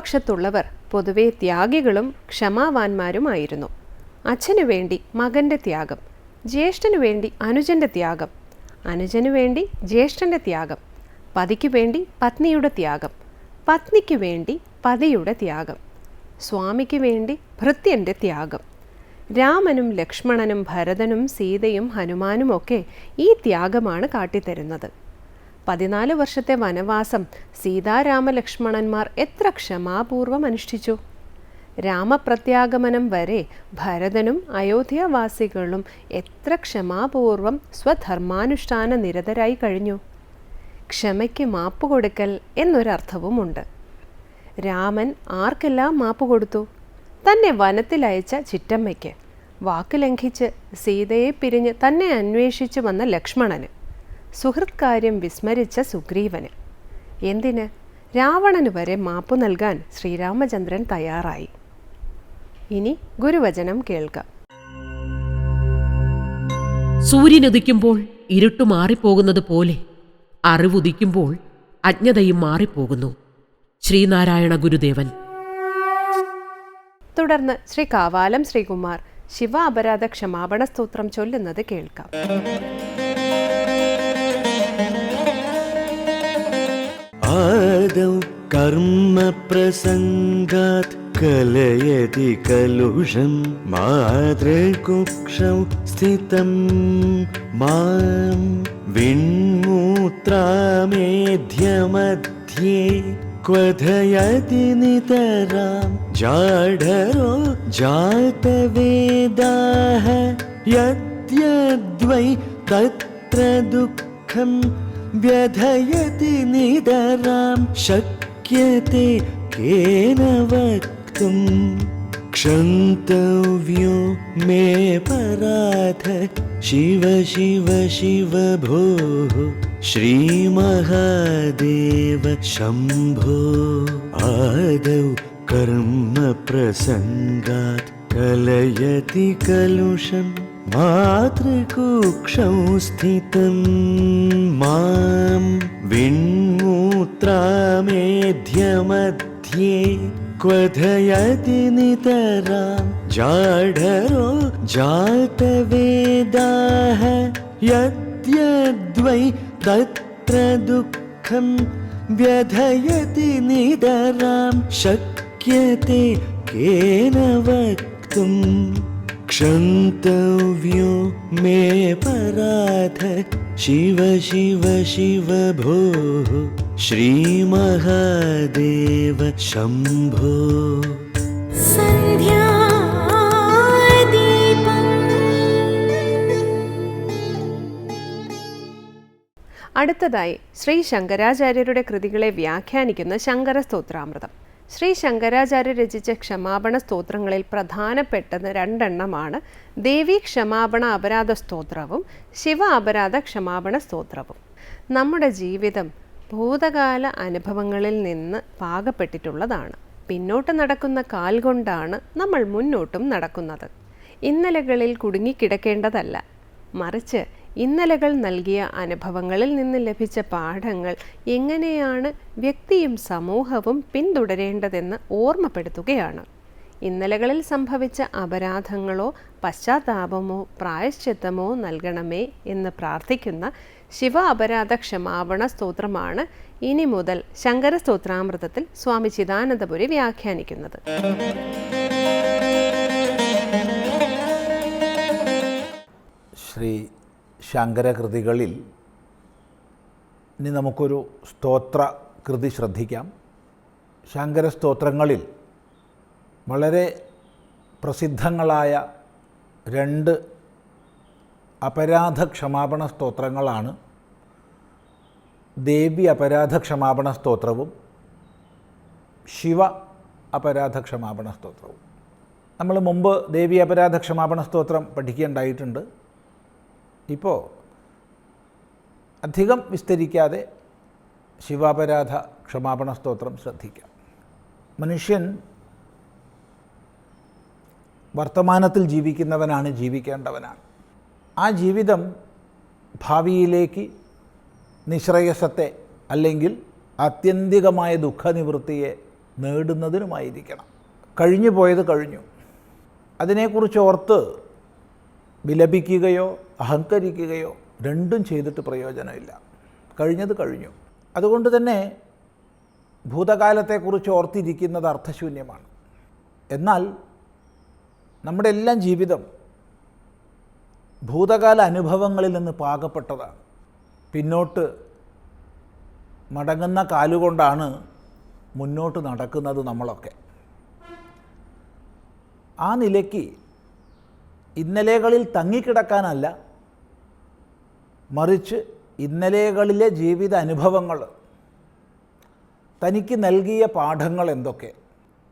സന്ധ്യാദീപം രാമപക്ഷത്തുള്ളവർ പൊതുവെ ത്യാഗികളും ക്ഷമാവാന്മാരുമായിരുന്നു. അച്ഛനു വേണ്ടി മകന്റെ ത്യാഗം ജ്യേഷ്ഠനു വേണ്ടി അനുജന്റെ ത്യാഗം അനുജനു വേണ്ടി ജ്യേഷ്ഠന്റെ ത്യാഗം പതിക്കു വേണ്ടി പത്നിയുടെ ത്യാഗം പത്നിക്ക് വേണ്ടി പതിയുടെ ത്യാഗം സ്വാമിക്ക് വേണ്ടി ഭൃത്യന്റെ ത്യാഗം. രാമനും ലക്ഷ്മണനും ഭരതനും സീതയും ഹനുമാനുമൊക്കെ ഈ ത്യാഗമാണ് കാട്ടിത്തരുന്നത്. പതിനാല് വർഷത്തെ വനവാസം സീതാരാമലക്ഷ്മണന്മാർ എത്ര ക്ഷമാപൂർവം അനുഷ്ഠിച്ചു? രാമപ്രത്യാഗമനം വരെ ഭരതനും അയോധ്യവാസികളും എത്ര ക്ഷമാപൂർവം സ്വധർമാനുഷ്ഠാന നിരതരായി കഴിഞ്ഞു? ക്ഷമയ്ക്ക് മാപ്പ് കൊടുക്കൽ എന്നൊരർത്ഥവുമുണ്ട്. രാമൻ ആർക്കെല്ലാം മാപ്പ് കൊടുത്തു? തന്നെ വനത്തിലയച്ച ചിറ്റമ്മയ്ക്ക്. വാക്ക് ലംഘിച്ച് സീതയെ പിരിഞ്ഞ് തന്നെ അന്വേഷിച്ചു വന്ന ലക്ഷ്മണന്. സുഹൃത് കാര്യം വിസ്മരിച്ച സുഗ്രീവന്. എന്തിന്? രാവണന് വരെ മാപ്പു നൽകാൻ ശ്രീരാമചന്ദ്രൻ തയ്യാറായി. ഇനി ഗുരുവചനം കേൾക്കാം. സൂര്യനുദിക്കുമ്പോൾ ഇരുട്ട് മാറിപ്പോകുന്നത് പോലെ അറിവുദിക്കുമ്പോൾ അജ്ഞതയും മാറിപ്പോകുന്നു. ശ്രീനാരായണ ഗുരുദേവൻ. തുടർന്ന് ശ്രീ കാവാലം ശ്രീകുമാർ ശിവ അപരാധ ക്ഷമാപണ സ്തോത്രം ചൊല്ലുന്നത് കേൾക്കാം. आदौ कर्मप्रसङ्गात् कलयति कलुषं मातृकुक्षौ स्थितं मां विण्मूत्रामेध्यमध्ये क्वथयति नितरां जाढरो जातवेदाः यद्यद्वै तत्र दुःखं व्यधयति निदरां शक्यते केन वक्तुम् क्षन्तव्यो मे पराध शिव शिव शिव भोः। श्रीमहादेव शम्भो आदौ कर्मप्रसङ्गात् कलयति कलुषम् मातृकुक्षौ स्थितं मां विण्मूत्रामेध्यमध्ये क्वथयति नितरां जाढरो जातवेदाः यद्यद्वै तत्र दुःखं व्यधयति निदरां शक्यते केन वक्तुम् क्षन्तव्यो मे पराध शिव शिव शिव भोः श्रीमहादेव शम्भो അടുത്തതായി ശ്രീ ശങ്കരാചാര്യരുടെ കൃതികളെ വ്യാഖ്യാനിക്കുന്ന ശങ്കര സ്തോത്രാമൃതം ശ്രീ ശങ്കരാചാര്യ രചിച്ച ക്ഷമാപണ സ്തോത്രങ്ങളിൽ പ്രധാനപ്പെട്ടത് രണ്ടെണ്ണമാണ്. ദേവി ക്ഷമാപണ അപരാധ സ്തോത്രവും ശിവ അപരാധ ക്ഷമാപണ സ്തോത്രവും. നമ്മുടെ ജീവിതം ഭൂതകാല അനുഭവങ്ങളിൽ നിന്ന് പാകപ്പെട്ടിട്ടുള്ളതാണ്. പിന്നോട്ട് നടക്കുന്ന കാൽ കൊണ്ടാണ് നമ്മൾ മുന്നോട്ടും നടക്കുന്നത്. ഇന്നലകളിൽ കുടുങ്ങിക്കിടക്കേണ്ടതല്ല. മറിച്ച് ഇന്നലകൾ നൽകിയ അനുഭവങ്ങളിൽ നിന്ന് ലഭിച്ച പാഠങ്ങൾ എങ്ങനെയാണ് വ്യക്തിയും സമൂഹവും പിന്തുടരേണ്ടതെന്ന് ഓർമ്മപ്പെടുത്തുകയാണ്. ഇന്നലകളിൽ സംഭവിച്ച അപരാധങ്ങളോ പശ്ചാത്താപമോ പ്രായശ്ചിത്തമോ നൽകണമേ എന്ന് പ്രാർത്ഥിക്കുന്ന ശിവ അപരാധ ക്ഷമാപണ സ്തോത്രമാണ് ഇനി മുതൽ ശങ്കര സ്തോത്രാമൃതത്തിൽ സ്വാമി ചിദാനന്ദപുരി വ്യാഖ്യാനിക്കുന്നത്. ശ്രീ ശങ്കരകൃതികളിൽ ഇനി നമുക്കൊരു സ്തോത്ര കൃതി ശ്രദ്ധിക്കാം. ശങ്കര സ്തോത്രങ്ങളിൽ വളരെ പ്രസിദ്ധങ്ങളായ രണ്ട് അപരാധ ക്ഷമാപണ സ്തോത്രങ്ങളാണ്. ദേവി അപരാധ ക്ഷമാപണ സ്തോത്രവും ശിവ അപരാധ ക്ഷമാപണ സ്തോത്രവും. നമ്മൾ മുമ്പ് ദേവി അപരാധ ക്ഷമാപണ സ്തോത്രം പഠിക്കുകയുണ്ടായിട്ടുണ്ട് ഇപ്പോൾ അധികം വിസ്തരിക്കാതെ ശിവാപരാധ ക്ഷമാപണ സ്തോത്രം ശ്രദ്ധിക്കാം. മനുഷ്യൻ വർത്തമാനത്തിൽ ജീവിക്കുന്നവനാണ് ജീവിക്കേണ്ടവനാണ്. ആ ജീവിതം ഭാവിയിലേക്ക് നിശ്രേയസത്തെ അല്ലെങ്കിൽ ആത്യന്തികമായ ദുഃഖനിവൃത്തിയെ നേടുന്നതിനുമായിരിക്കണം. കഴിഞ്ഞു പോയത് കഴിഞ്ഞു. അതിനെക്കുറിച്ച് ഓർത്ത് വിലപിക്കുകയോ അഹങ്കരിക്കുകയോ രണ്ടും ചെയ്തിട്ട് പ്രയോജനമില്ല. കഴിഞ്ഞത് കഴിഞ്ഞു. അതുകൊണ്ട് തന്നെ ഭൂതകാലത്തെക്കുറിച്ച് ഓർത്തിരിക്കുന്നത് അർത്ഥശൂന്യമാണ്. എന്നാൽ നമ്മുടെ എല്ലാം ജീവിതം ഭൂതകാല അനുഭവങ്ങളിൽ നിന്ന് പാകപ്പെട്ടതാണ്. പിന്നോട്ട് മടങ്ങുന്ന കാലുകൊണ്ടാണ് മുന്നോട്ട് നടക്കുന്നത് നമ്മളൊക്കെ. ആ നിലയ്ക്ക് ഇന്നലെകളിൽ തങ്ങിക്കിടക്കാനല്ല മറിച്ച് ഇന്നലെകളിലെ ജീവിത അനുഭവങ്ങൾ തനിക്ക് നൽകിയ പാഠങ്ങൾ എന്തൊക്കെ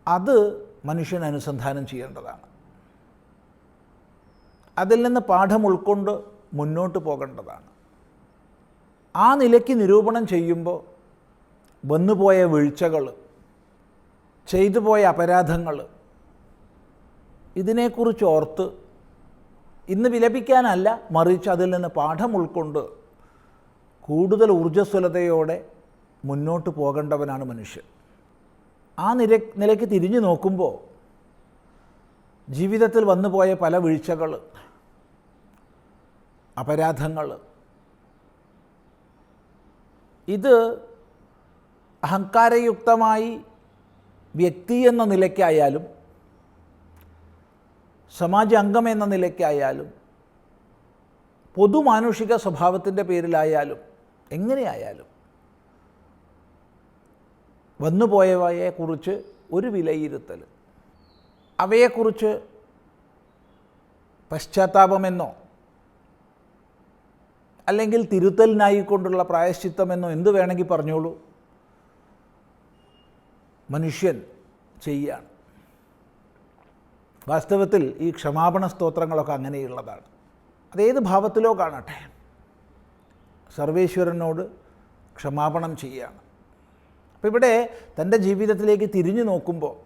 അത് മനുഷ്യൻ അനുസന്ധാനം ചെയ്യേണ്ടതാണ്. അതിൽ നിന്ന് പാഠം ഉൾക്കൊണ്ട് മുന്നോട്ട് പോകേണ്ടതാണ്. ആ നിലയ്ക്ക് നിരൂപണം ചെയ്യുമ്പോൾ വന്നുപോയ വീഴ്ചകൾ ചെയ്തു പോയ അപരാധങ്ങൾ ഇതിനെക്കുറിച്ച് ഓർത്ത് ഇന്ന് വിലപിക്കാനല്ല മറിച്ച് അതിൽ നിന്ന് പാഠം ഉൾക്കൊണ്ട് കൂടുതൽ ഊർജസ്വലതയോടെ മുന്നോട്ട് പോകേണ്ടവനാണ് മനുഷ്യൻ. ആ നിര നിലയ്ക്ക് തിരിഞ്ഞു നോക്കുമ്പോൾ ജീവിതത്തിൽ വന്നുപോയ പല വീഴ്ചകൾ അപരാധങ്ങൾ ഇത് അഹങ്കാരയുക്തമായി വ്യക്തി എന്ന നിലയ്ക്കായാലും സമാജ അംഗം എന്ന നിലയ്ക്കായാലും പൊതുമാനുഷിക സ്വഭാവത്തിന്റെ പേരിലായാലും എങ്ങനെയായാലും വന്നുപോയവയെക്കുറിച്ച് ഒരു വിലയിരുത്തൽ. അവയെക്കുറിച്ച് പശ്ചാത്താപമെന്നോ അല്ലെങ്കിൽ തിരുത്തലിനായിക്കൊണ്ടുള്ള പ്രായശ്ചിത്തമെന്നോ എന്ത് വേണമെങ്കിൽ പറഞ്ഞോളൂ. മനുഷ്യൻ ചെയ്യാണ്. വാസ്തവത്തിൽ ഈ ക്ഷമാപണ സ്തോത്രങ്ങളൊക്കെ അങ്ങനെയുള്ളതാണ്. അതേത് ഭാവത്തിലോ കാണട്ടെ. സർവേശ്വരനോട് ക്ഷമാപണം ചെയ്യുകയാണ് അപ്പോൾ ഇവിടെ തന്റെ ജീവിതത്തിലേക്ക് തിരിഞ്ഞു നോക്കുമ്പോൾ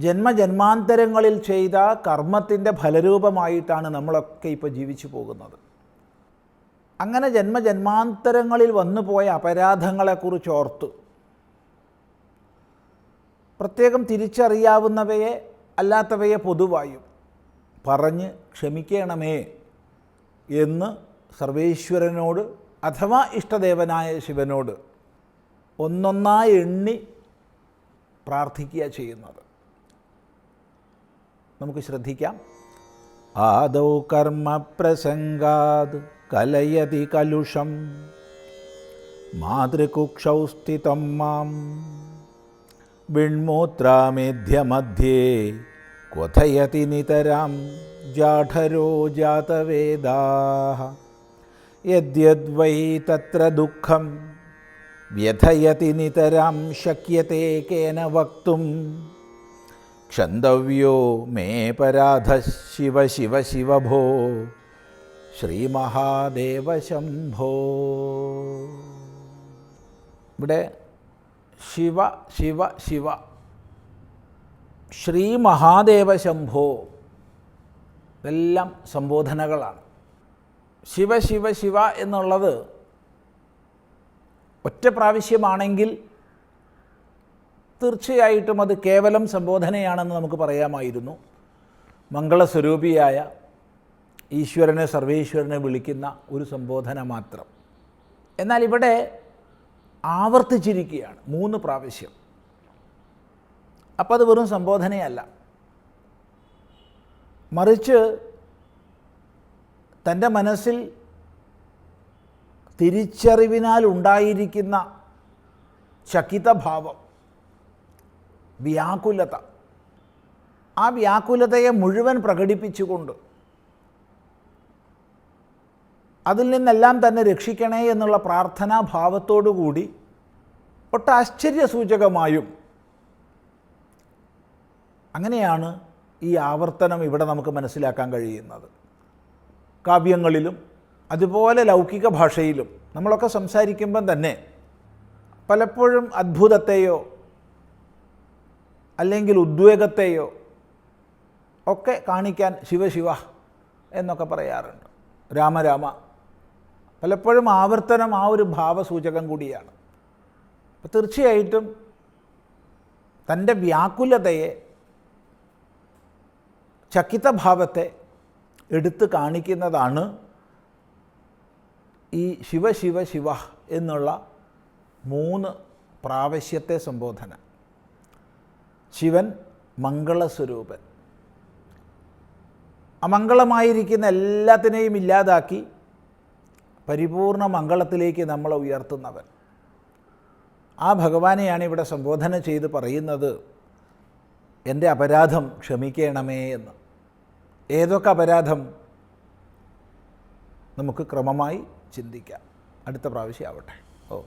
ജന്മജന്മാന്തരങ്ങളിൽ ചെയ്ത കർമ്മത്തിന്റെ ഫലരൂപമായിട്ടാണ് നമ്മളൊക്കെ ഇപ്പോൾ ജീവിച്ചു പോകുന്നത്. അങ്ങനെ ജന്മജന്മാന്തരങ്ങളിൽ വന്നു പോയ അപരാധങ്ങളെക്കുറിച്ച് ഓർത്ത്. പ്രത്യേകം തിരിച്ചറിയാവുന്നവയെ അല്ലാത്തവയെ പൊതുവായും പറഞ്ഞ് ക്ഷമിക്കണമേ എന്ന് സർവേശ്വരനോട് അഥവാ ഇഷ്ടദേവനായ ശിവനോട് ഒന്നൊന്നായി എണ്ണി പ്രാർത്ഥിക്കുക ചെയ്യുന്നത്. നമുക്ക് ശ്രദ്ധിക്കാം. ആദൗ കർമ്മപ്രസംഗാത് കലയതി കലുഷം. മാതൃകുക്ഷൗ സ്ഥിതം മാം. വിൺമൂത്രാമേധ്യമധ്യേ ക്വഥയതി നിതരാം ജാഠരോ ജാതവേദാ യദ്യദ്വൈ തത്ര ദുഃഖം വ്യഥയതി നിതരാം ശക്യത്തെ കേന വക്തും ക്ഷന്തവ്യോ മേ പരാധ ശിവ ശിവ ശിവ ഭോ ശ്രീമഹാദേവ ശംഭോ ഇവിടെ ശിവ ശിവ ശിവ. ശ്രീ മഹാദേവ ശംഭോ. ഇതെല്ലാം സംബോധനകളാണ്. ശിവ ശിവ ശിവ എന്നുള്ളത് ഒറ്റ പ്രാവശ്യമാണെങ്കിൽ തീർച്ചയായിട്ടും അത് കേവലം സംബോധനയാണെന്ന് നമുക്ക് പറയാമായിരുന്നു. മംഗളസ്വരൂപിയായ ഈശ്വരനെ സർവേശ്വരനെ വിളിക്കുന്ന ഒരു സംബോധന മാത്രം. എന്നാൽ ഇവിടെ ആവർത്തിച്ചിരിക്കുകയാണ്. മൂന്ന് പ്രാവശ്യം. അപ്പോൾ അത് വെറും സംബോധനയല്ല. മറിച്ച് തന്റെ മനസ്സിൽ തിരിച്ചറിവിനാൽ ഉണ്ടായിരിക്കുന്ന ചകിതഭാവം വ്യാകുലത. ആ വ്യാകുലതയെ മുഴുവൻ പ്രകടിപ്പിച്ചുകൊണ്ട് അതിൽ നിന്നെല്ലാം തന്നെ രക്ഷിക്കണേ എന്നുള്ള പ്രാർത്ഥനാഭാവത്തോടുകൂടി ഒട്ടാശ്ചര്യസൂചകമായും അങ്ങനെയാണ് ഈ ആവർത്തനം ഇവിടെ നമുക്ക് മനസ്സിലാക്കാൻ കഴിയുന്നത്. കാവ്യങ്ങളിലും അതുപോലെ ലൗകിക ഭാഷയിലും നമ്മളൊക്കെ സംസാരിക്കുമ്പം തന്നെ പലപ്പോഴും അത്ഭുതത്തെയോ അല്ലെങ്കിൽ ഉദ്വേഗത്തെയോ ഒക്കെ കാണിക്കാൻ ശിവശിവ എന്നൊക്കെ പറയാറുണ്ട്. രാമരാമ പലപ്പോഴും ആവർത്തനം ആ ഒരു ഭാവസൂചകം കൂടിയാണ്. അപ്പം തീർച്ചയായിട്ടും തന്റെ വ്യാകുലതയെ ചക്കിതഭാവത്തെ എടുത്തു കാണിക്കുന്നതാണ് ഈ ശിവ ശിവ ശിവ എന്നുള്ള മൂന്ന് പ്രാവശ്യത്തെ സംബോധന. ശിവൻ മംഗളസ്വരൂപൻ. അമംഗളമായിരിക്കുന്ന എല്ലാത്തിനെയും ഇല്ലാതാക്കി പരിപൂർണ മംഗളത്തിലേക്ക് നമ്മളെ ഉയർത്തുന്നവൻ. ആ ഭഗവാനെയാണ് ഇവിടെ സംബോധന ചെയ്ത് പറയുന്നത് എന്റെ അപരാധം ക്ഷമിക്കണമേ എന്ന്. ഏതൊക്കെ അപരാധം? നമുക്ക് ക്രമമായി ചിന്തിക്കാം. അടുത്ത പ്രാവശ്യം ആവട്ടെ. ഓ.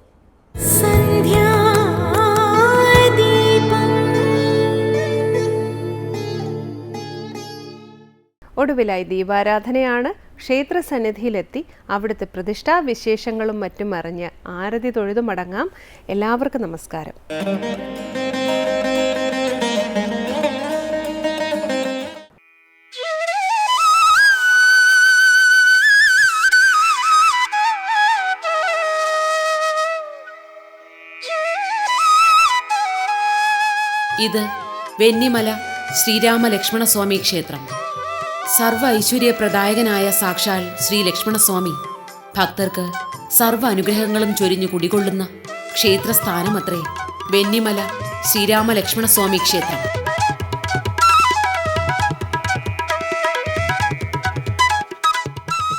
ഒടുവിലായി ദീപാരാധനയാണ് ക്ഷേത്ര സന്നിധിയിലെത്തി അവിടുത്തെ പ്രതിഷ്ഠാ വിശേഷങ്ങളും മറ്റും അറിഞ്ഞ് ആരതി തൊഴുതു മടങ്ങാം. എല്ലാവർക്കും നമസ്കാരം. ഇത് വെന്നിമല ശ്രീരാമലക്ഷ്മണസ്വാമി ക്ഷേത്രം. സർവ ഐശ്വര്യപ്രദായകനായ സാക്ഷാൽ ശ്രീ ലക്ഷ്മണസ്വാമി. ഭക്തർക്ക് സർവ അനുഗ്രഹങ്ങളും ചൊരിഞ്ഞു കുടികൊള്ളുന്ന ക്ഷേത്രസ്ഥാനമത്രേ വെന്നിമല ശ്രീരാമലക്ഷ്മണസ്വാമി ക്ഷേത്രം.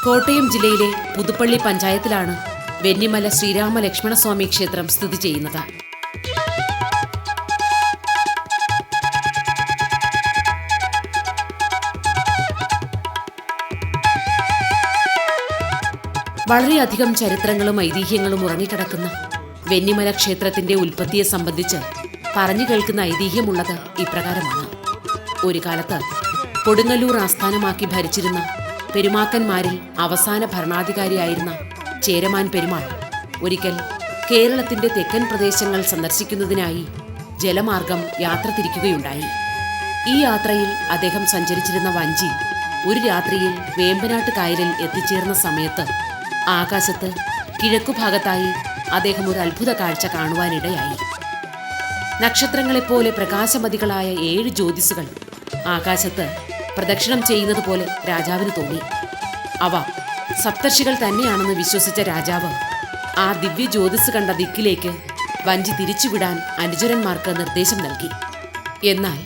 കോട്ടയം ജില്ലയിലെ പുതുപ്പള്ളി പഞ്ചായത്തിലാണ് വെന്നിമല ശ്രീരാമലക്ഷ്മണസ്വാമി ക്ഷേത്രം സ്ഥിതി ചെയ്യുന്നത്. വളരെയധികം ചരിത്രങ്ങളും ഐതിഹ്യങ്ങളും ഉറങ്ങിക്കിടക്കുന്ന വെന്നിമല ക്ഷേത്രത്തിന്റെ ഉൽപ്പത്തിയെ സംബന്ധിച്ച് പറഞ്ഞു കേൾക്കുന്ന ഐതിഹ്യമുള്ളത് ഇപ്രകാരമാണ്. ഒരു കാലത്ത് കൊടുങ്ങല്ലൂർ ആസ്ഥാനമാക്കി ഭരിച്ചിരുന്ന പെരുമാക്കന്മാരിൽ അവസാന ഭരണാധികാരിയായിരുന്ന ചേരമാൻ പെരുമാൾ ഒരിക്കൽ കേരളത്തിന്റെ തെക്കൻ പ്രദേശങ്ങൾ സന്ദർശിക്കുന്നതിനായി ജലമാർഗം യാത്ര തിരിക്കുകയുണ്ടായി. ഈ യാത്രയിൽ അദ്ദേഹം സഞ്ചരിച്ചിരുന്ന വഞ്ചി ഒരു രാത്രിയിൽ വേമ്പനാട്ട് കായലിൽ എത്തിച്ചേർന്ന സമയത്ത് ആകാശത്ത് കിഴക്കുഭാഗത്തായി അദ്ദേഹം ഒരു അത്ഭുത കാഴ്ച കാണുവാനിടയായി. നക്ഷത്രങ്ങളെപ്പോലെ പ്രകാശമതികളായ ഏഴ് ജ്യോതിസുകൾ ആകാശത്ത് പ്രദക്ഷിണം ചെയ്യുന്നത് പോലെ രാജാവിന് തോന്നി. അവ സപ്തർഷികൾ തന്നെയാണെന്ന് വിശ്വസിച്ച രാജാവ് ആ ദിവ്യ ജ്യോതിസ് കണ്ട ദിക്കിലേക്ക് വഞ്ചി തിരിച്ചുവിടാൻ അനുചരന്മാർക്ക് നിർദ്ദേശം നൽകി. എന്നാൽ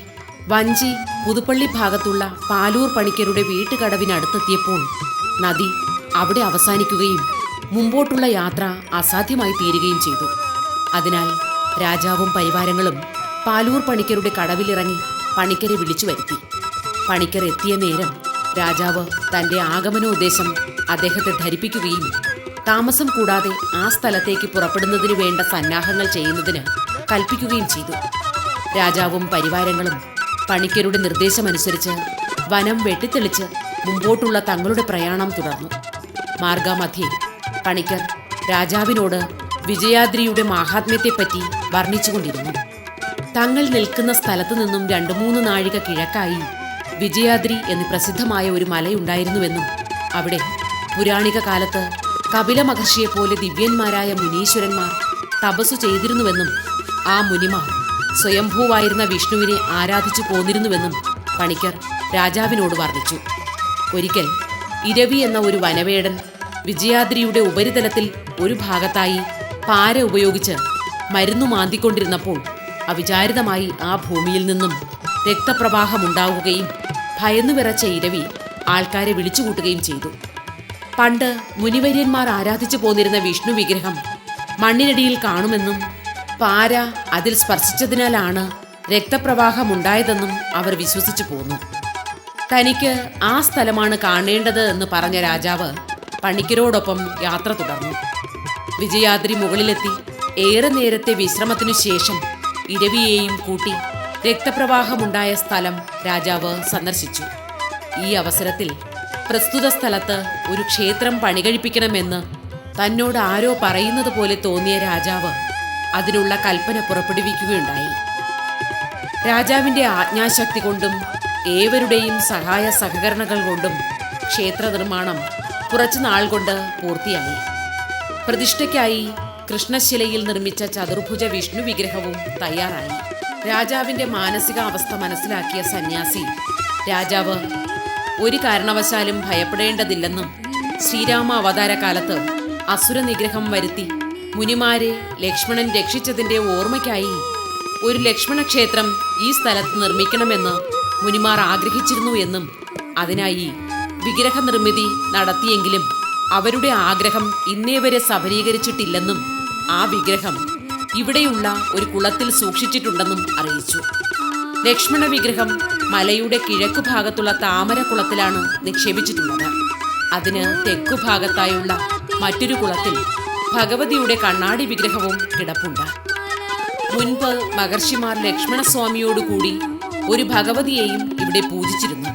വഞ്ചി പുതുപ്പള്ളി ഭാഗത്തുള്ള പാലൂർ പണിക്കരുടെ വീട്ടുകടവിനടുത്തെത്തിയപ്പോൾ നദി അവിടെ അവസാനിക്കുകയും മുമ്പോട്ടുള്ള യാത്ര അസാധ്യമായി തീരുകയും ചെയ്തു. അതിനാൽ രാജാവും പരിവാരങ്ങളും പാലൂർ പണിക്കരുടെ കടവിലിറങ്ങി പണിക്കരെ വിളിച്ചു വരുത്തി. പണിക്കർ എത്തിയ നേരം രാജാവ് തന്റെ ആഗമനോദ്ദേശം അദ്ദേഹത്തെ ധരിപ്പിക്കുകയും താമസം കൂടാതെ ആ സ്ഥലത്തേക്ക് പുറപ്പെടുന്നതിന് വേണ്ട സന്നാഹങ്ങൾ ചെയ്യുന്നതിന് കൽപ്പിക്കുകയും ചെയ്തു. രാജാവും പരിവാരങ്ങളും പണിക്കരുടെ നിർദ്ദേശമനുസരിച്ച് വനം വെട്ടിത്തെളിച്ച് മുമ്പോട്ടുള്ള തങ്ങളുടെ പ്രയാണം തുടർന്നു. മാർഗാമധ്യേ. പണിക്കർ രാജാവിനോട് വിജയാദ്രിയുടെ മാഹാത്മ്യത്തെപ്പറ്റി വർണിച്ചുകൊണ്ടിരുന്നു. തങ്ങൾ നിൽക്കുന്ന സ്ഥലത്തു നിന്നും രണ്ടു മൂന്ന് നാഴിക കിഴക്കായി വിജയാദ്രി എന്ന് പ്രസിദ്ധമായ ഒരു മലയുണ്ടായിരുന്നുവെന്നും അവിടെ പുരാണിക കാലത്ത് കപില മഹർഷിയെപ്പോലെ ദിവ്യന്മാരായ മുനീശ്വരന്മാർ തപസ്സു ചെയ്തിരുന്നുവെന്നും ആ മുനിമാർ സ്വയംഭൂവായിരുന്ന വിഷ്ണുവിനെ ആരാധിച്ചു പോന്നിരുന്നുവെന്നും പണിക്കർ രാജാവിനോട് വർണിച്ചു. ഒരിക്കൽ ഇരവി എന്ന ഒരു വനവേടൻ വിജയാദ്രിയുടെ ഉപരിതലത്തിൽ ഒരു ഭാഗത്തായി പാര ഉപയോഗിച്ച് മരുന്നു മാന്തിക്കൊണ്ടിരുന്നപ്പോൾ അവിചാരിതമായി ആ ഭൂമിയിൽ നിന്നും രക്തപ്രവാഹമുണ്ടാവുകയും ഭയന്നു വിറച്ച ഇരവി ആൾക്കാരെ വിളിച്ചുകൂട്ടുകയും ചെയ്തു. പണ്ട് മുനിവര്യന്മാർ ആരാധിച്ചു പോന്നിരുന്ന വിഷ്ണു വിഗ്രഹം മണ്ണിനടിയിൽ കാണുമെന്നും പാര അതിൽ സ്പർശിച്ചതിനാലാണ് രക്തപ്രവാഹമുണ്ടായതെന്നും അവർ വിശ്വസിച്ചു പോന്നു. തനിക്ക് ആ സ്ഥലമാണ് കാണേണ്ടത് എന്ന് പറഞ്ഞ രാജാവ് പണിക്കരോടൊപ്പം യാത്ര തുടർന്നു. വിജയാദ്രി മുകളിലെത്തി. ഏറെ നേരത്തെ വിശ്രമത്തിനു ശേഷം ഇരവിയെയും കൂട്ടി രക്തപ്രവാഹമുണ്ടായ സ്ഥലം രാജാവ് സന്ദർശിച്ചു. ഈ അവസരത്തിൽ പ്രസ്തുത സ്ഥലത്ത് ഒരു ക്ഷേത്രം പണികഴിപ്പിക്കണമെന്ന് തന്നോട് ആരോ പറയുന്നത് പോലെ തോന്നിയ രാജാവ് അതിനുള്ള കൽപ്പന പുറപ്പെടുവിക്കുകയുണ്ടായി. രാജാവിന്റെ ആജ്ഞാശക്തി കൊണ്ടും ഏവരുടെയും സഹായ സഹകരണങ്ങൾ കൊണ്ടും ക്ഷേത്ര നിർമ്മാണം കുറച്ചു നാൾ കൊണ്ട് പൂർത്തിയായി. പ്രതിഷ്ഠയ്ക്കായി കൃഷ്ണശിലയിൽ നിർമ്മിച്ച ചതുർഭുജ വിഷ്ണു വിഗ്രഹവും തയ്യാറായി. രാജാവിന്റെ മാനസികാവസ്ഥ മനസ്സിലാക്കിയ സന്യാസി രാജാവ് ഒരു കാരണവശാലും ഭയപ്പെടേണ്ടതില്ലെന്നും ശ്രീരാമ അവതാര കാലത്ത് അസുര നിഗ്രഹം വരുത്തി മുനിമാരെ ലക്ഷ്മണൻ രക്ഷിച്ചതിന്റെ ഓർമ്മയ്ക്കായി ഒരു ലക്ഷ്മണ ക്ഷേത്രം ഈ സ്ഥലത്ത് നിർമ്മിക്കണമെന്ന് മുനിമാർ ആഗ്രഹിച്ചിരുന്നു എന്നും അതിനായി വിഗ്രഹ നിർമ്മിതി നടത്തിയെങ്കിലും അവരുടെ ആഗ്രഹം ഇന്നേ വരെ സഫലീകരിച്ചിട്ടില്ലെന്നും ആ വിഗ്രഹം ഇവിടെയുള്ള ഒരു കുളത്തിൽ സൂക്ഷിച്ചിട്ടുണ്ടെന്നും അറിയിച്ചു. ലക്ഷ്മണ വിഗ്രഹം മലയുടെ കിഴക്കു ഭാഗത്തുള്ള താമരക്കുളത്തിലാണ് നിക്ഷേപിച്ചിട്ടുള്ളത്. അതിന് തെക്കു ഭാഗത്തായുള്ള മറ്റൊരു കുളത്തിൽ ഭഗവതിയുടെ കണ്ണാടി വിഗ്രഹവും കിടപ്പുണ്ട്. മുൻപ് മഹർഷിമാർ ലക്ഷ്മണസ്വാമിയോടുകൂടി ഒരു ഭഗവതിയെയും ഇവിടെ പൂജിച്ചിരുന്നു.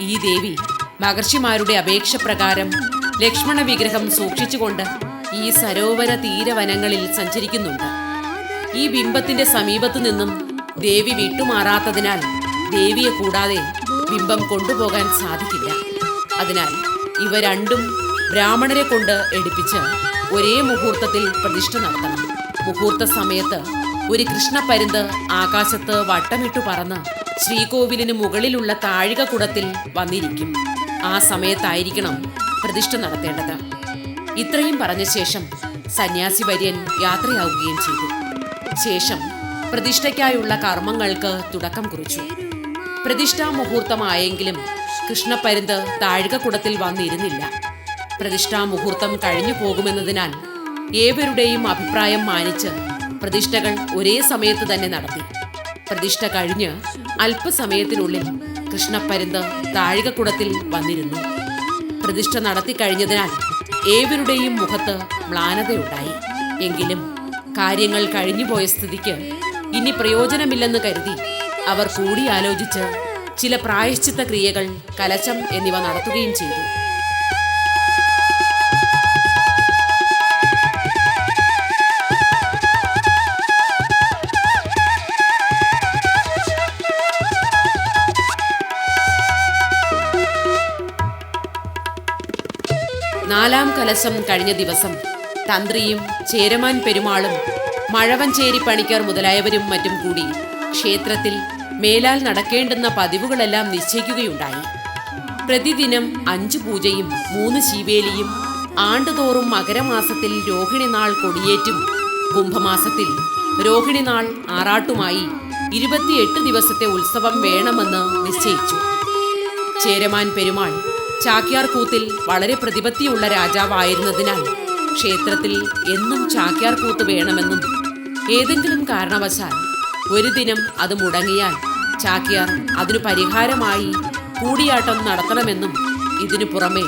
ഈ ദേവി മഹർഷിമാരുടെ അപേക്ഷ പ്രകാരം ലക്ഷ്മണ വിഗ്രഹം സൂക്ഷിച്ചുകൊണ്ട് ഈ സരോവര തീരവനങ്ങളിൽ സഞ്ചരിക്കുന്നുണ്ട്. ഈ ബിംബത്തിന്റെ സമീപത്തു നിന്നും ദേവി വിട്ടുമാറാത്തതിനാൽ ദേവിയെ കൂടാതെ ബിംബം കൊണ്ടുപോകാൻ സാധിക്കില്ല. അതിനാൽ ഇവ രണ്ടും ബ്രാഹ്മണരെ കൊണ്ട് എടുപ്പിച്ച് ഒരേ മുഹൂർത്തത്തിൽ പ്രതിഷ്ഠ നടത്തണം. മുഹൂർത്ത സമയത്ത് ഒരു കൃഷ്ണപ്പരുന്ത് ആകാശത്ത് വട്ടമിട്ടു പറന്ന് ശ്രീകോവിലിന് മുകളിലുള്ള താഴികക്കുടത്തിൽ വന്നിരിക്കും. ആ സമയത്തായിരിക്കണം പ്രതിഷ്ഠ നടത്തേണ്ടത്. ഇത്രയും പറഞ്ഞ ശേഷം സന്യാസി വര്യൻ യാത്രയാവുകയും ചെയ്തു. ശേഷം പ്രതിഷ്ഠയ്ക്കായുള്ള കർമ്മങ്ങൾക്ക് തുടക്കം കുറിച്ചു. പ്രതിഷ്ഠാ മുഹൂർത്തമായെങ്കിലും കൃഷ്ണപ്പരുന്ത് താഴികക്കുടത്തിൽ വന്നിരുന്നില്ല. പ്രതിഷ്ഠാ മുഹൂർത്തം കഴിഞ്ഞു പോകുമെന്നതിനാൽ ഏവരുടെയും അഭിപ്രായം മാനിച്ച് പ്രതിഷ്ഠകൾ ഒരേ സമയത്ത് തന്നെ നടത്തി. പ്രതിഷ്ഠ കഴിഞ്ഞ് അല്പസമയത്തിനുള്ളിൽ കൃഷ്ണപ്പരുന്ത് താഴികക്കുടത്തിൽ വന്നിരുന്നു. പ്രതിഷ്ഠ നടത്തി കഴിഞ്ഞതിനാൽ ഏവരുടെയും മുഖത്ത് മ്ലാനതയുണ്ടായി. എങ്കിലും കാര്യങ്ങൾ കഴിഞ്ഞുപോയ സ്ഥിതിക്ക് ഇനി പ്രയോജനമില്ലെന്ന് കരുതി അവർ കൂടിയാലോചിച്ച് ചില പ്രായശ്ചിത്ത ക്രിയകൾ കലശം എന്നിവ നടത്തുകയും ചെയ്തു. നാലാം കലശം കഴിഞ്ഞ ദിവസം തന്ത്രിയും ചേരമാൻ പെരുമാളും മഴവഞ്ചേരി പണിക്കർ മുതലായവരും മറ്റും കൂടി ക്ഷേത്രത്തിൽ മേലാൽ നടക്കേണ്ടുന്ന പതിവുകളെല്ലാം നിശ്ചയിക്കുകയുണ്ടായി. പ്രതിദിനം അഞ്ചു പൂജയും മൂന്ന് ശിവേലിയും ആണ്ടുതോറും മകരമാസത്തിൽ രോഹിണി നാൾ കൊടിയേറ്റും കുംഭമാസത്തിൽ രോഹിണി നാൾ ആറാട്ടുമായി ഇരുപത്തിയെട്ട് ദിവസത്തെ ഉത്സവം വേണമെന്ന് നിശ്ചയിച്ചു. ചേരമാൻ പെരുമാൾ ചാക്യാർ കൂത്തിൽ വളരെ പ്രതിപത്തിയുള്ള രാജാവായിരുന്നതിനാൽ ക്ഷേത്രത്തിൽ എന്നും ചാക്യാർ കൂത്ത് വേണമെന്നും ഏതെങ്കിലും കാരണവശാൽ ഒരു ദിനം അത് മുടങ്ങിയാൽ ചാക്യാർ അതിനു പരിഹാരമായി കൂടിയാട്ടം നടത്തണമെന്നും ഇതിനു പുറമെ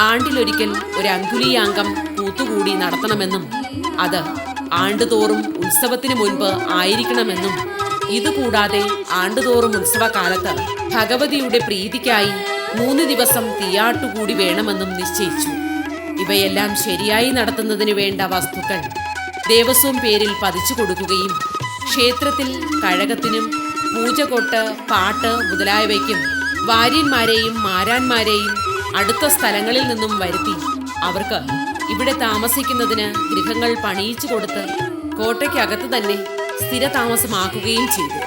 ആണ്ടിലൊരിക്കൽ ഒരു അങ്കുലിയാങ്കം കൂത്തുകൂടി നടത്തണമെന്നും അത് ആണ്ടുതോറും ഉത്സവത്തിന് മുൻപ് ആയിരിക്കണമെന്നും ഇതുകൂടാതെ ആണ്ടുതോറും ഉത്സവകാലത്ത് ഭഗവതിയുടെ പ്രീതിക്കായി മൂന്ന് ദിവസം തീയാട്ടുകൂടി വേണമെന്നും നിശ്ചയിച്ചു. ഇവയെല്ലാം ശരിയായി നടത്തുന്നതിന് വേണ്ട വസ്തുക്കൾ ദേവസ്വം പേരിൽ പതിച്ചു കൊടുക്കുകയും ക്ഷേത്രത്തിൽ കഴകത്തിനും പൂജകൊട്ട് പാട്ട് മുതലായവയ്ക്കും വാര്യന്മാരെയും മാരാന്മാരെയും അടുത്ത സ്ഥലങ്ങളിൽ നിന്നും വരുത്തി അവർക്ക് ഇവിടെ താമസിക്കുന്നതിന് ഗൃഹങ്ങൾ പണിയിച്ചു കൊടുത്ത് കോട്ടയ്ക്കകത്ത് തന്നെ സ്ഥിരതാമസമാക്കുകയും ചെയ്തു.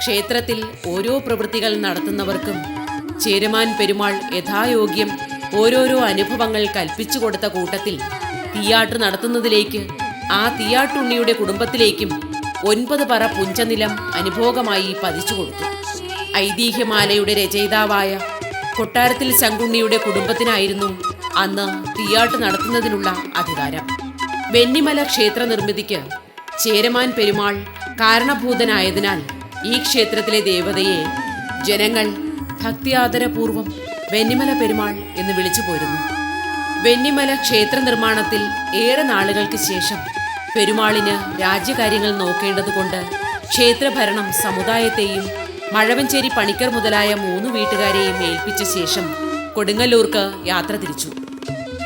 ക്ഷേത്രത്തിൽ ഓരോ പ്രവൃത്തികൾ നടത്തുന്നവർക്കും ചേരമാൻ പെരുമാൾ യഥായോഗ്യം ഓരോരോ അനുഭവങ്ങൾ കൽപ്പിച്ചു കൊടുത്ത കൂട്ടത്തിൽ തീയാട്ട് നടത്തുന്നതിലേക്ക് ആ തീയാട്ടുണ്ണിയുടെ കുടുംബത്തിലേക്കും ഒൻപത് പറ പുഞ്ചനിലം അനുഭോഗമായി പതിച്ചു കൊടുത്തു. ഐതിഹ്യമാലയുടെ രചയിതാവായ കൊട്ടാരത്തിൽ ശങ്കുണ്ണിയുടെ കുടുംബത്തിനായിരുന്നു അന്ന് തീയാട്ട് നടത്തുന്നതിനുള്ള അധികാരം. വെന്നിമല ക്ഷേത്ര നിർമ്മിതിക്ക് ചേരമാൻ പെരുമാൾ കാരണഭൂതനായതിനാൽ ഈ ക്ഷേത്രത്തിലെ ദേവതയെ ജനങ്ങൾ ഭക്തിയാദരപൂർവം വെന്നിമല പെരുമാൾ എന്ന് വിളിച്ചു പോരുന്നു. വെന്നിമല ക്ഷേത്ര നിർമ്മാണത്തിൽ ഏറെ നാളുകൾക്ക് ശേഷം പെരുമാളിന് രാജ്യകാര്യങ്ങൾ നോക്കേണ്ടതുകൊണ്ട് ക്ഷേത്രഭരണം സമുദായത്തെയും മഴവഞ്ചേരി പണിക്കർ മുതലായ മൂന്ന് വീട്ടുകാരെയും ഏൽപ്പിച്ച ശേഷം കൊടുങ്ങല്ലൂർക്ക് യാത്ര തിരിച്ചു.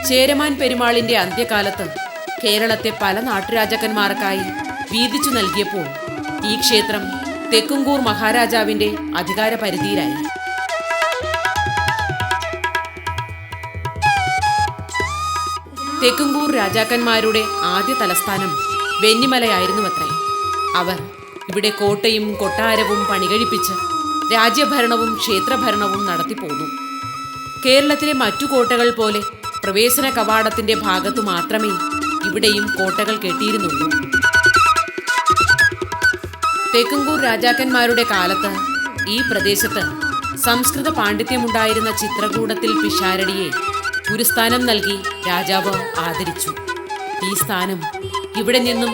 ചേരമാൻ പെരുമാളിന്റെ അന്ത്യകാലത്ത് കേരളത്തെ പല നാട്ടുരാജാക്കന്മാർക്കായി വീതിച്ചു നൽകിയപ്പോൾ ഈ ക്ഷേത്രം തെക്കുംകൂർ മഹാരാജാവിന്റെ അധികാര പരിധിയിലായി തെക്കുംകൂർ രാജാക്കന്മാരുടെ ആദ്യ തലസ്ഥാനം വെന്നിമലയായിരുന്നുവത്രേ. അവർ ഇവിടെ കോട്ടയും കൊട്ടാരവും പണികഴിപ്പിച്ച് രാജ്യഭരണവും ക്ഷേത്രഭരണവും നടത്തിപ്പോന്നു. കേരളത്തിലെ മറ്റു കോട്ടകൾ പോലെ പ്രവേശന കവാടത്തിന്റെ ഭാഗത്തു മാത്രമേ ഇവിടെയും കോട്ടകൾ കെട്ടിയിരുന്നുള്ളൂ. തെക്കുംകൂർ രാജാക്കന്മാരുടെ കാലത്ത് ഈ പ്രദേശത്ത് സംസ്കൃത പാണ്ഡിത്യമുണ്ടായിരുന്ന ചിത്രകൂടത്തിൽ പിഷാരടിയെ ഗുരുസ്ഥാനം നൽകി രാജാവ് ആദരിച്ചു. ഈ സ്ഥാനം ഇവിടെ നിന്നും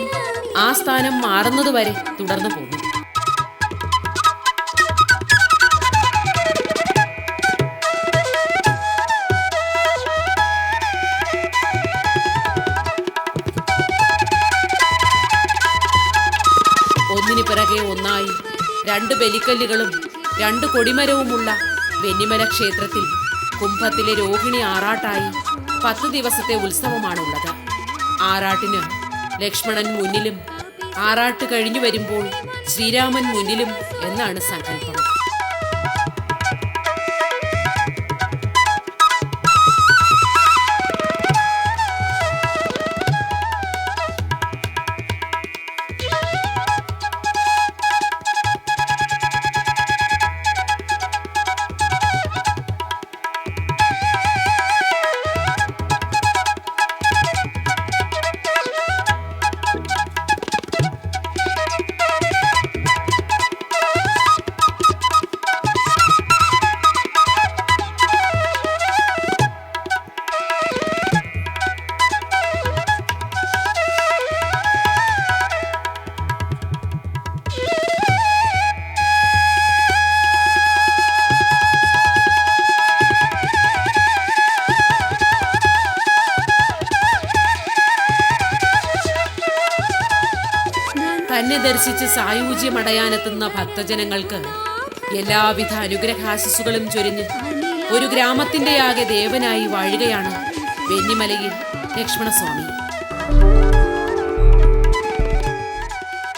ആ സ്ഥാനം മാറുന്നതുവരെ തുടർന്നു പോകും ഒന്നിനു പിറകെ ഒന്നായി. രണ്ട് ബലിക്കല്ലുകളും രണ്ട് കൊടിമരവുമുള്ള വെന്നിമല ക്ഷേത്രത്തിൽ കുംഭത്തിലെ രോഹിണി ആറാട്ടായി പത്ത് ദിവസത്തെ ഉത്സവമാണുള്ളത്. ആറാട്ടിന് ലക്ഷ്മണൻ മുന്നിലും ആറാട്ട് കഴിഞ്ഞു വരുമ്പോൾ ശ്രീരാമൻ മുന്നിലും എന്നാണ് സങ്കല്പം. ദർശിച്ച് സായൂജ്യമടയാനെത്തുന്ന ഭക്തജനങ്ങൾക്ക് എല്ലാവിധ അനുഗ്രഹാശിസുകളും ചൊരിഞ്ഞ് ഒരു ഗ്രാമത്തിന്റെ ആകെ ദേവനായി വാഴുകയാണ് വെന്നിമലയിൽ ലക്ഷ്മണസ്വാമി.